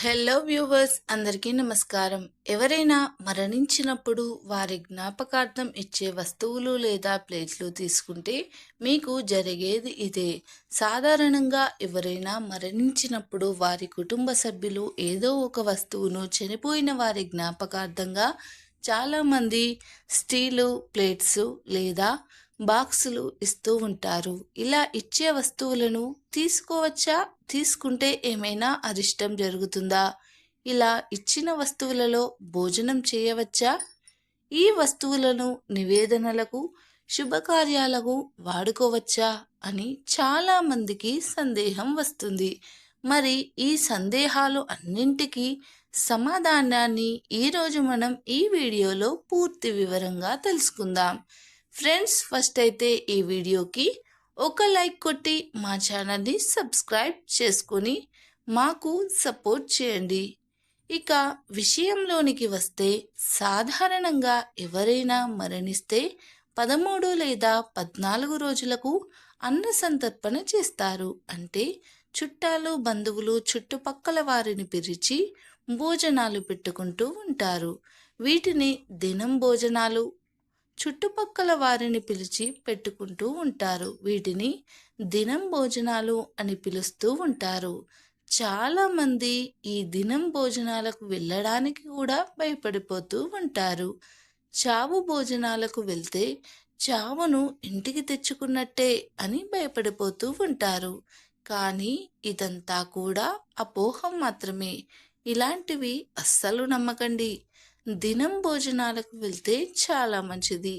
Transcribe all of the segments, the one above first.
Hello viewers అందరికీ నమస్కారం. ఎవరైనా మరణించినప్పుడు వారి జ్ఞాపకార్థం ఇచ్చే వస్తువులు లేదా ప్లేట్లు తీసుకుంటే మీకు జరిగేది ఇదే. సాధారణంగా ఎవరైనా మరణించినప్పుడు వారి కుటుంబ సభ్యులు ఏదో ఒక వస్తువును చనిపోయిన వారి జ్ఞాపకార్థంగా చాలామంది స్టీలు ప్లేట్స్ లేదా బాక్సులు ఇస్తూ ఉంటారు. ఇలా ఇచ్చే వస్తువులను తీసుకోవచ్చా? తీసుకుంటే ఏమైనా అరిష్టం జరుగుతుందా? ఇలా ఇచ్చిన వస్తువులలో భోజనం చేయవచ్చా? ఈ వస్తువులను నివేదనలకు శుభకార్యాలకు వాడుకోవచ్చా? అని చాలా మందికి సందేహం వస్తుంది. మరి ఈ సందేహాలు అన్నింటికీ సమాధానాన్ని ఈరోజు మనం ఈ వీడియోలో పూర్తి వివరంగా తెలుసుకుందాం. ఫ్రెండ్స్ ఫస్ట్ అయితే ఈ వీడియోకి ఒక లైక్ కొట్టి మా ఛానల్ని సబ్స్క్రైబ్ చేసుకొని మాకు సపోర్ట్ చేయండి. ఇక విషయంలోనికి వస్తే సాధారణంగా ఎవరైనా మరణిస్తే పదమూడు లేదా పద్నాలుగు రోజులకు అన్న సంతర్పణ చేస్తారు. అంటే చుట్టాలు బంధువులు చుట్టుపక్కల వారిని పిలిచి భోజనాలు పెట్టుకుంటూ ఉంటారు. వీటిని దినం భోజనాలు చుట్టుపక్కల వారిని పిలిచి పెట్టుకుంటూ ఉంటారు. వీటిని దినం భోజనాలు అని పిలుస్తూ ఉంటారు. చాలామంది ఈ దినం భోజనాలకు వెళ్ళడానికి కూడా భయపడిపోతూ ఉంటారు. చావు భోజనాలకు వెళ్తే చావును ఇంటికి తెచ్చుకున్నట్టే అని భయపడిపోతూ ఉంటారు. కానీ ఇదంతా కూడా అపోహం మాత్రమే. ఇలాంటివి అస్సలు నమ్మకండి. దినం భోజనాలకు వెళ్తే చాలా మంచిది.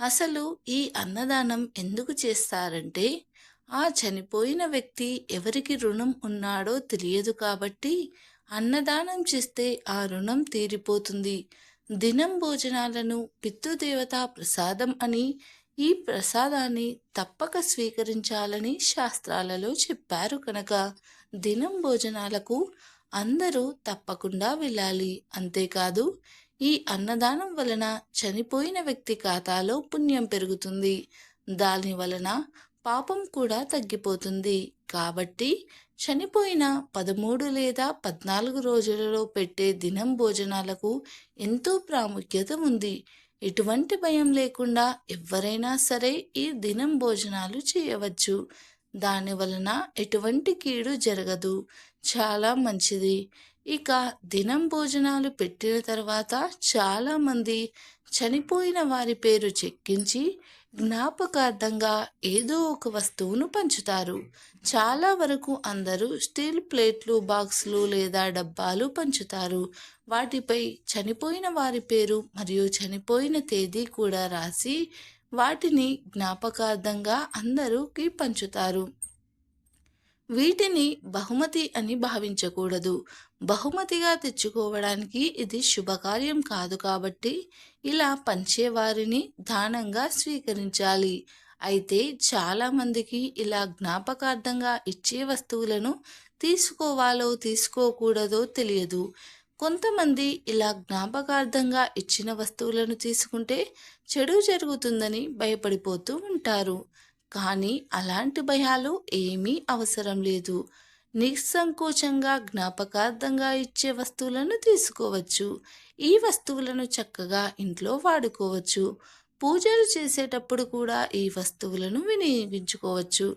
అసలు ఈ అన్నదానం ఎందుకు చేస్తారంటే ఆ చనిపోయిన వ్యక్తి ఎవరికి రుణం ఉన్నాడో తెలియదు కాబట్టి అన్నదానం చేస్తే ఆ రుణం తీరిపోతుంది. దినం భోజనాలను పితృదేవత ప్రసాదం అని ఈ ప్రసాదాన్ని తప్పక స్వీకరించాలని శాస్త్రాలలో చెప్పారు కనుక దినం భోజనాలకు అందరూ తప్పకుండా వెళ్ళాలి. అంతేకాదు ఈ అన్నదానం వలన చనిపోయిన వ్యక్తి ఖాతాలో పుణ్యం పెరుగుతుంది. దాని వలన పాపం కూడా తగ్గిపోతుంది. కాబట్టి చనిపోయిన పదమూడు లేదా పద్నాలుగు రోజులలో పెట్టే దినం భోజనాలకు ఎంతో ప్రాముఖ్యత ఉంది. ఎటువంటి భయం లేకుండా ఎవరైనా సరే ఈ దినం భోజనాలు చేయవచ్చు. దాని వలన ఎటువంటి కీడు జరగదు. చాలా మంచిది. ఇక దినం భోజనాలు పెట్టిన తర్వాత చాలామంది చనిపోయిన వారి పేరు చెక్కించి జ్ఞాపకార్థంగా ఏదో ఒక వస్తువును పంచుతారు. చాలా వరకు అందరూ స్టీల్ ప్లేట్లు బాక్సులు లేదా డబ్బాలు పంచుతారు. వాటిపై చనిపోయిన వారి పేరు మరియు చనిపోయిన తేదీ కూడా రాసి వాటిని జ్ఞాపకార్థంగా అందరూకి పంచుతారు. వీటిని బహుమతి అని భావించకూడదు. బహుమతిగా తెచ్చుకోవడానికి ఇది శుభకార్యం కాదు కాబట్టి ఇలా పంచేవారిని దానంగా స్వీకరించాలి. అయితే చాలామందికి ఇలా జ్ఞాపకార్థంగా ఇచ్చే వస్తువులను తీసుకోవాలో తీసుకోకూడదో తెలియదు. కొంతమంది ఇలా జ్ఞాపకార్థంగా ఇచ్చిన వస్తువులను తీసుకుంటే చెడు జరుగుతుందని భయపడిపోతూ ఉంటారు. కానీ అలాంటి భయాలు ఏమీ అవసరం లేదు. నిస్సంకోచంగా జ్ఞాపకార్థంగా ఇచ్చే వస్తువులను తీసుకోవచ్చు. ఈ వస్తువులను చక్కగా ఇంట్లో వాడుకోవచ్చు. పూజలు చేసేటప్పుడు కూడా ఈ వస్తువులను వినియోగించుకోవచ్చు.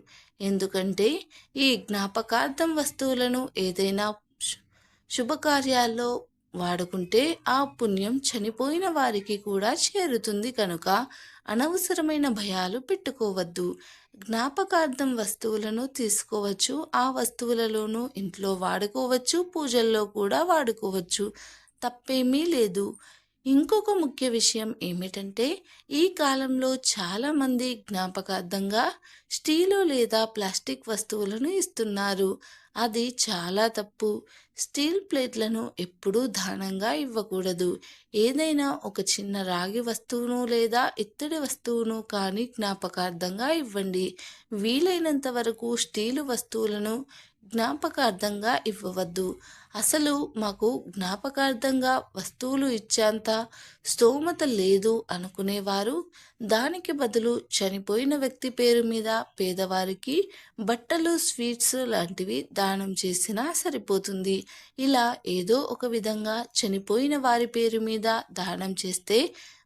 ఎందుకంటే ఈ జ్ఞాపకార్థం వస్తువులను ఏదైనా శుభకార్యాల్లో వాడుకుంటే ఆ పుణ్యం చనిపోయిన వారికి కూడా చేరుతుంది కనుక అనవసరమైన భయాలు పెట్టుకోవద్దు. జ్ఞాపకార్థం వస్తువులను తీసుకోవచ్చు. ఆ వస్తువులలోనూ ఇంట్లో వాడుకోవచ్చు. పూజల్లో కూడా వాడుకోవచ్చు. తప్పేమీ లేదు. ఇంకొక ముఖ్య విషయం ఏమిటంటే ఈ కాలంలో చాలామంది జ్ఞాపకార్థంగా స్టీలు లేదా ప్లాస్టిక్ వస్తువులను ఇస్తున్నారు. అది చాలా తప్పు. స్టీల్ ప్లేట్లను ఎప్పుడూ దానంగా ఇవ్వకూడదు. ఏదైనా ఒక చిన్న రాగి వస్తువును లేదా ఇత్తడి వస్తువును కానీ జ్ఞాపకార్థంగా ఇవ్వండి. వీలైనంత వరకు స్టీలు వస్తువులను జ్ఞాపకార్థంగా ఇవ్వవద్దు. అసలు మాకు జ్ఞాపకార్థంగా వస్తువులు ఇచ్చేంత స్తోమత లేదు అనుకునేవారు. దానికి బదులు చనిపోయిన వ్యక్తి పేరు మీద పేదవారికి బట్టలు స్వీట్స్ లాంటివి దానం చేసినా సరిపోతుంది. ఇలా ఏదో ఒక విధంగా చనిపోయిన వారి పేరు మీద దానం చేస్తే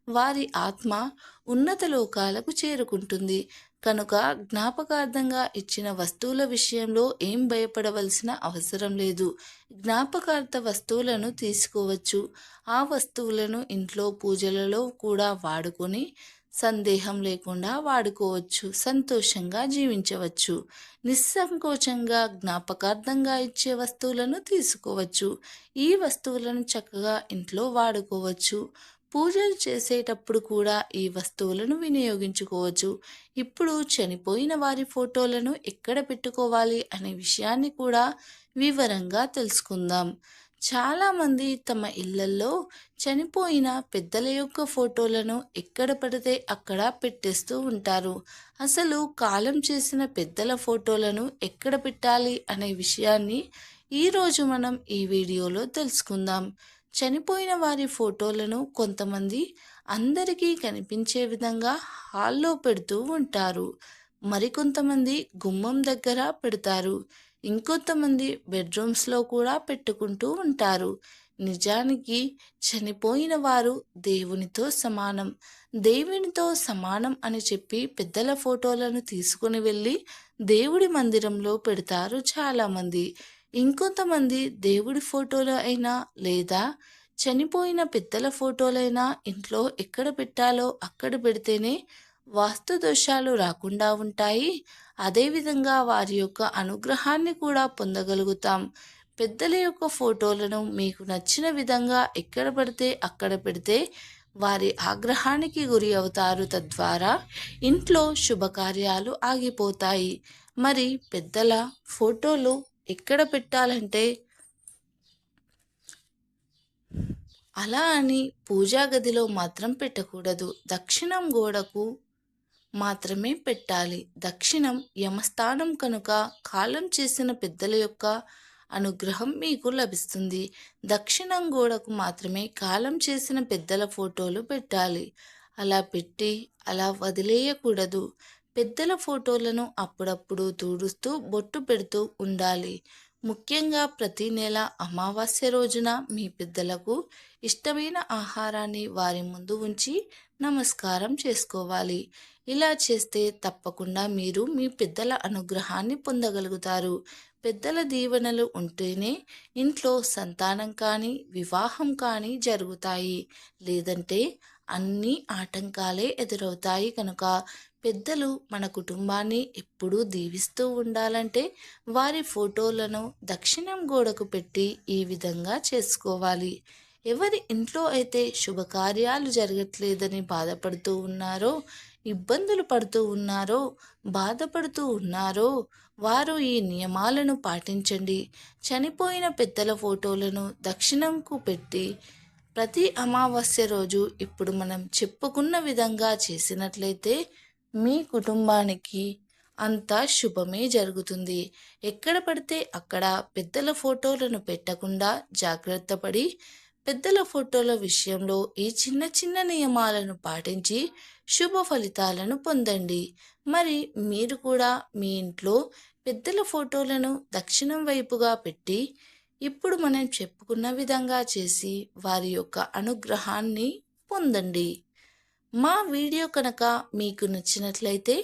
వారి ఆత్మ ఉన్నత లోకాలకు చేరుకుంటుంది. కనుక జ్ఞాపకార్థంగా ఇచ్చిన వస్తువుల విషయంలో ఏం భయపడవలసిన అవసరం లేదు. జ్ఞాపకార్థ వస్తువులను తీసుకోవచ్చు. ఆ వస్తువులను ఇంట్లో పూజలలో కూడా వాడుకొని సందేహం లేకుండా వాడుకోవచ్చు. సంతోషంగా జీవించవచ్చు. నిస్సంకోచంగా జ్ఞాపకార్థంగా ఇచ్చే వస్తువులను తీసుకోవచ్చు. ఈ వస్తువులను చక్కగా ఇంట్లో వాడుకోవచ్చు. పూజలు చేసేటప్పుడు కూడా ఈ వస్తువులను వినియోగించుకోవచ్చు. ఇప్పుడు చనిపోయిన వారి ఫోటోలను ఎక్కడ పెట్టుకోవాలి అనే విషయాన్ని కూడా వివరంగా తెలుసుకుందాం. చాలామంది తమ ఇళ్ళలో చనిపోయిన పెద్దల యొక్క ఫోటోలను ఎక్కడ పడితే అక్కడ పెట్టేస్తూ ఉంటారు. అసలు కాలం చేసిన పెద్దల ఫోటోలను ఎక్కడ పెట్టాలి అనే విషయాన్ని ఈరోజు మనం ఈ వీడియోలో తెలుసుకుందాం. చనిపోయిన వారి ఫోటోలను కొంతమంది అందరికీ కనిపించే విధంగా హాల్లో పెడుతూ ఉంటారు. మరికొంతమంది గుమ్మం దగ్గర పెడతారు. ఇంకొంతమంది బెడ్రూమ్స్లో కూడా పెట్టుకుంటూ ఉంటారు. నిజానికి చనిపోయిన వారు దేవునితో సమానం. దేవునితో సమానం అని చెప్పి పెద్దల ఫోటోలను తీసుకుని వెళ్ళి దేవుడి మందిరంలో పెడతారు చాలామంది. ఇంకొంతమంది దేవుడి ఫోటోలు అయినా లేదా చనిపోయిన పెద్దల ఫోటోలైనా ఇంట్లో ఎక్కడ పెట్టాలో అక్కడ పెడితేనే వాస్తు దోషాలు రాకుండా ఉంటాయి. అదేవిధంగా వారి యొక్క అనుగ్రహాన్ని కూడా పొందగలుగుతాం. పెద్దల యొక్క ఫోటోలను మీకు నచ్చిన విధంగా ఎక్కడ పడితే అక్కడ పెడితే వారి ఆగ్రహానికి గురి అవుతారు. తద్వారా ఇంట్లో శుభకార్యాలు ఆగిపోతాయి. మరి పెద్దల ఫోటోలు ఎక్కడ పెట్టాలంటే అలా అని పూజా గదిలో మాత్రం పెట్టకూడదు. దక్షిణం గోడకు మాత్రమే పెట్టాలి. దక్షిణం యమస్థానం కనుక కాలం చేసిన పెద్దల యొక్క అనుగ్రహం మీకు లభిస్తుంది. దక్షిణం గోడకు మాత్రమే కాలం చేసిన పెద్దల ఫోటోలు పెట్టాలి. అలా పెట్టి అలా వదిలేయకూడదు. పెద్దల ఫోటోలను అప్పుడప్పుడు తుడుస్తూ బొట్టు పెడుతూ ఉండాలి. ముఖ్యంగా ప్రతి నెల అమావాస్య రోజున మీ పెద్దలకు ఇష్టమైన ఆహారాన్ని వారి ముందు ఉంచి నమస్కారం చేసుకోవాలి. ఇలా చేస్తే తప్పకుండా మీరు మీ పెద్దల అనుగ్రహాన్ని పొందగలుగుతారు. పెద్దల దీవెనలు ఉంటేనే ఇంట్లో సంతానం కానీ వివాహం కానీ జరుగుతాయి. లేదంటే అన్ని ఆటంకాలే ఎదురవుతాయి కనుక పెద్దలు మన కుటుంబాన్ని ఎప్పుడూ దీవిస్తూ ఉండాలంటే వారి ఫోటోలను దక్షిణం గోడకు పెట్టి ఈ విధంగా చేసుకోవాలి. ఎవరి ఇంట్లో అయితే శుభకార్యాలు జరగట్లేదని బాధపడుతూ ఉన్నారో ఇబ్బందులు పడుతూ ఉన్నారో బాధపడుతూ ఉన్నారో వారు ఈ నియమాలను పాటించండి. చనిపోయిన పెద్దల ఫోటోలను దక్షిణంకు పెట్టి ప్రతి అమావాస్య రోజు ఇప్పుడు మనం చెప్పుకున్న విధంగా చేసినట్లయితే మీ కుటుంబానికి అంతా శుభమే జరుగుతుంది. ఎక్కడ పడితే అక్కడ పెద్దల ఫోటోలను పెట్టకుండా జాగ్రత్త పడి పెద్దల ఫోటోల విషయంలో ఈ చిన్న చిన్న నియమాలను పాటించి శుభ ఫలితాలను పొందండి. మరి మీరు కూడా మీ ఇంట్లో పెద్దల ఫోటోలను దక్షిణం వైపుగా పెట్టి ఇప్పుడు మనం చెప్పుకున్న విధంగా చేసి వారి యొక్క అనుగ్రహాన్ని పొందండి. మా వీడియో కనుక మీకు నచ్చినట్లయితే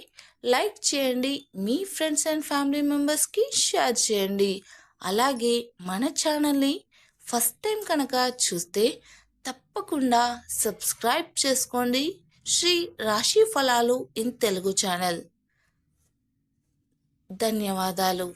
లైక్ చేయండి మీ ఫ్రెండ్స్ అండ్ ఫ్యామిలీ మెంబర్స్కి షేర్ చేయండి. అలాగే మన ఛానల్ని ఫస్ట్ టైం కనుక చూస్తే తప్పకుండా సబ్స్క్రైబ్ చేసుకోండి. శ్రీ రాశి ఫలాలు ఇన్ తెలుగు ఛానల్. ధన్యవాదాలు.